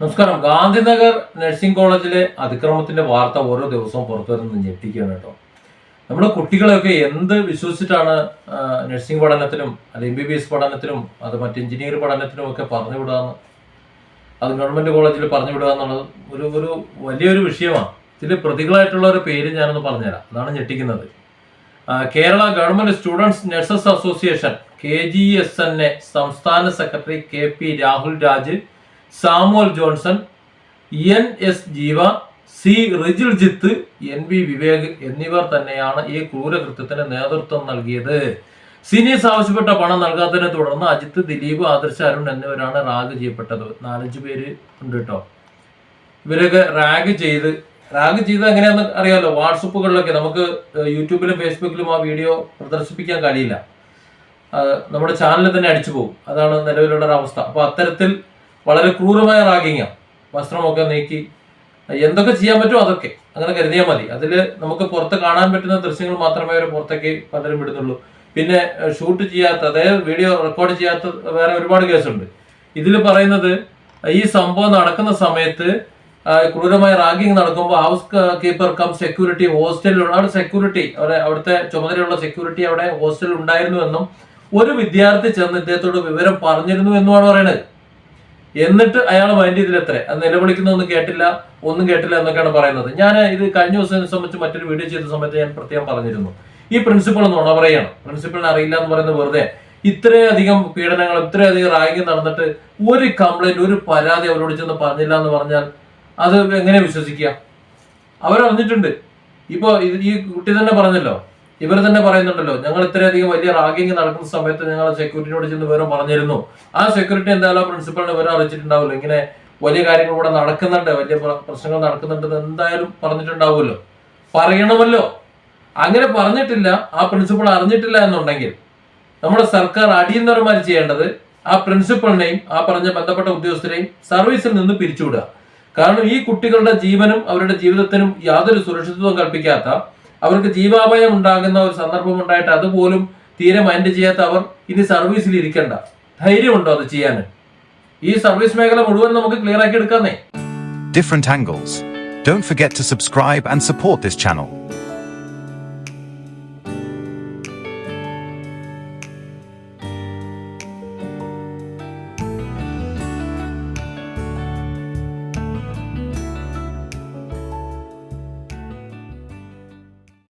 നമസ്കാരം. ഗാന്ധിനഗർ നഴ്സിംഗ് കോളേജിലെ അതിക്രമത്തിന്റെ വാർത്ത ഓരോ ദിവസവും പുറത്തു വരുന്നത് ഞെട്ടിക്കുകയാണ് കേട്ടോ. നമ്മുടെ കുട്ടികളെയൊക്കെ എന്ത് വിശ്വസിച്ചിട്ടാണ് നഴ്സിംഗ് പഠനത്തിലും അത് എം ബി ബി എസ് പഠനത്തിലും അത് മറ്റ് എഞ്ചിനീയറിംഗ് പഠനത്തിലും ഒക്കെ പറഞ്ഞു വിടാന്ന് അത് ഗവൺമെന്റ് കോളേജിൽ പറഞ്ഞു വിടുക എന്നുള്ളത് ഒരു ഒരു വലിയൊരു വിഷയമാണ്. ഇതിൽ പ്രതികളായിട്ടുള്ള ഒരു പേര് ഞാനൊന്ന് പറഞ്ഞുതരാം. അതാണ് ഞെട്ടിക്കുന്നത്. Kerala government students nurses association K G S N A സംസ്ഥാന secretary K P Rahul Raj Samuel Johnson N S Jeeva C Rijiljith N V Vivek എന്നിവർ തന്നെയാണ് ഈ ക്രൂരകൃത്യത്തിന് നേതൃത്വം നൽകിയത്. സീനിയേഴ്സ് ആവശ്യപ്പെട്ട പണം നൽകാത്തതിനെ തുടർന്ന് അജിത്ത് ദിലീപ് ആദർശ അരുൺ എന്നിവരാണ് റാഗ് ചെയ്യപ്പെട്ടത്. നാലഞ്ച് പേര് ഉണ്ട് കേട്ടോ ഇവരൊക്കെ റാഗ് ചെയ്ത് റാഗ് ചെയ്ത് എങ്ങനെയാന്ന് അറിയാമല്ലോ വാട്സപ്പുകളിലൊക്കെ നമുക്ക് യൂട്യൂബിലും ഫേസ്ബുക്കിലും ആ വീഡിയോ പ്രദർശിപ്പിക്കാൻ കഴിയില്ല. നമ്മുടെ ചാനലിൽ തന്നെ അടിച്ചു പോകും. അതാണ് നിലവിലുള്ള ഒരു അവസ്ഥ. അപ്പൊ അത്തരത്തിൽ വളരെ ക്രൂരമായ റാഗിങ്ങാണ് വസ്ത്രമൊക്കെ നീക്കി. എന്തൊക്കെ ചെയ്യാൻ പറ്റുമോ അതൊക്കെ. അങ്ങനെ കരുതിയാൽ മതി. അതിൽ നമുക്ക് പുറത്ത് കാണാൻ പറ്റുന്ന ദൃശ്യങ്ങൾ മാത്രമേ അവർ പുറത്തേക്ക് പലരും വിടുന്നുള്ളൂ. പിന്നെ ഷൂട്ട് ചെയ്യാത്ത അതായത് വീഡിയോ റെക്കോർഡ് ചെയ്യാത്ത വേറെ ഒരുപാട് കേസുണ്ട്. ഇതിൽ പറയുന്നത് ഈ സംഭവം നടക്കുന്ന സമയത്ത് ക്രൂരമായ റാഗിങ് നടക്കുമ്പോൾ ഹൗസ് കീപ്പർ കം സെക്യൂരിറ്റി ഹോസ്റ്റലിലുള്ള അവിടെ സെക്യൂരിറ്റി അവിടെ അവിടുത്തെ ചുമതലയുള്ള സെക്യൂരിറ്റി അവിടെ ഹോസ്റ്റലിൽ ഉണ്ടായിരുന്നു എന്നും ഒരു വിദ്യാർത്ഥി ചെന്ന് ഇദ്ദേഹത്തോട് വിവരം പറഞ്ഞിരുന്നു എന്നുമാണ് പറയുന്നത് എന്നിട്ട് അയാൾ മൈൻഡ് ചെയ്തില്ല എത്ര? അത് നിലവിളിക്കുന്നൊന്നും കേട്ടില്ല ഒന്നും കേട്ടില്ല എന്നൊക്കെയാണ് പറയുന്നത്. ഞാൻ ഇത് കഴിഞ്ഞ ദിവസം സംബന്ധിച്ച് മറ്റൊരു വീഡിയോ ചെയ്ത സമയത്ത് ഞാൻ പ്രത്യേകം പറഞ്ഞിരുന്നു. ഈ പ്രിൻസിപ്പൾ നുണ പറയാണ് പ്രിൻസിപ്പളിനെ അറിയില്ല എന്ന് പറയുന്നത് വെറുതെ. ഇത്രയധികം പീഡനങ്ങൾ ഇത്രയധികം റാഗിങ് നടന്നിട്ട് ഒരു കംപ്ലൈന്റ് ഒരു പരാതി അവരോട് ചെന്ന് പറഞ്ഞില്ല എന്ന് പറഞ്ഞാൽ അത് എങ്ങനെ വിശ്വസിക്കുക? അവരറിഞ്ഞിട്ടുണ്ട്. ഇപ്പൊ ഇത് ഈ കുട്ടി തന്നെ പറഞ്ഞല്ലോ ഇവർ തന്നെ പറയുന്നുണ്ടല്ലോ ഞങ്ങൾ ഇത്രയധികം വലിയ റാഗിങ് നടക്കുന്ന സമയത്ത് ഞങ്ങൾ സെക്യൂരിറ്റിയോട് ചെന്ന് വിവരം പറഞ്ഞിരുന്നു. ആ സെക്യൂരിറ്റി എന്തായാലും പ്രിൻസിപ്പളിനെ വിവരം അറിയിച്ചിട്ടുണ്ടാവില്ല ഇങ്ങനെ വലിയ കാര്യങ്ങൾ ഇവിടെ നടക്കുന്നുണ്ട് വലിയ പ്രശ്നങ്ങൾ നടക്കുന്നുണ്ടെന്ന് എന്തായാലും പറഞ്ഞിട്ടുണ്ടാവുമല്ലോ. പറയണമല്ലോ. അങ്ങനെ പറഞ്ഞിട്ടില്ല ആ പ്രിൻസിപ്പൾ അറിഞ്ഞിട്ടില്ല എന്നുണ്ടെങ്കിൽ നമ്മുടെ സർക്കാർ അടിയന്തരമായി ചെയ്യേണ്ടത് ആ പ്രിൻസിപ്പളിനെയും ആ പറഞ്ഞ ബന്ധപ്പെട്ട ഉദ്യോഗസ്ഥരെയും സർവീസിൽ നിന്ന് പിരിച്ചുവിടുക. കാരണം ഈ കുട്ടികളുടെ ജീവനും അവരുടെ ജീവിതത്തിനും യാതൊരു സുരക്ഷിതത്വം കൽപ്പിക്കാത്ത അവർക്ക് ജീവാപായം ഉണ്ടാകുന്ന ഒരു സന്ദർഭം ഉണ്ടായിട്ട് അതുപോലും തീരെ മൈൻഡ് ചെയ്യാത്ത അവർ ഇനി സർവീസിൽ ഇരിക്കണ്ട. ധൈര്യമുണ്ടോ അത് ചെയ്യാൻ ഈ സർവീസ് മേഖല മുഴുവൻ നമുക്ക് ക്ലിയർ ആക്കി എടുക്കാന്നേ. Different angles don't forget to subscribe and support this channel.